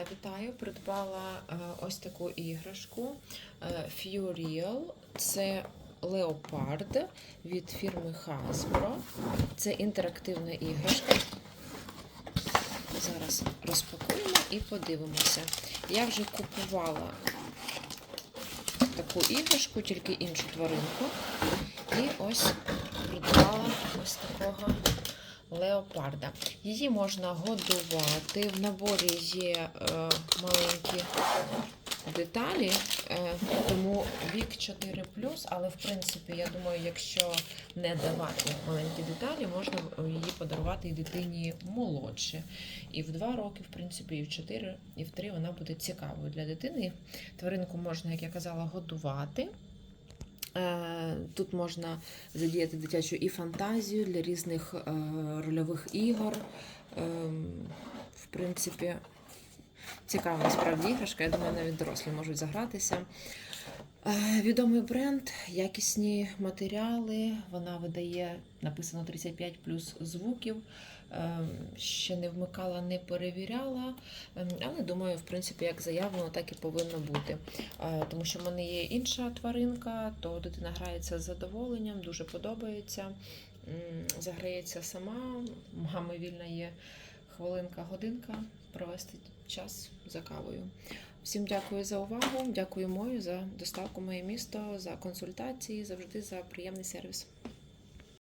Е, Вітаю, придбала е, ось таку іграшку е, Furiel. Це леопард від фірми Hasbro. Це інтерактивна іграшка. Зараз розпакуємо і подивимося. Я вже купувала таку іграшку, тільки іншу тваринку. І ось придбала ось такого леопарда. Її можна годувати. В наборі є е, маленькі деталі, е, тому вік 4 але в принципі, я думаю, якщо не давати маленькі деталі, можна її подарувати і дитині молодше. І в 2 роки, в принципі, і в 4, і в 3 вона буде цікавою для дитини. Тваринку можна, як я казала, годувати. Е, Тут можна задіяти дитячу і фантазію для різних е, рольових ігор. Ем, В принципі, цікава насправді іграшка. Я думаю, навіть дорослі можуть загратися. Е, Відомий бренд, якісні матеріали. Вона видає написано 35 плюс звуків. Ем, Ще не вмикала, не перевіряла. Ем, Але думаю, в принципі, як заявлено, так і повинно бути. Е, Тому що в мене є інша тваринка, то дитина грається з задоволенням, дуже подобається. Заграється сама, мами вільна є хвилинка-годинка провести час за кавою. Всім дякую за увагу, дякую мою за доставку в моє місто, за консультації, завжди за приємний сервіс.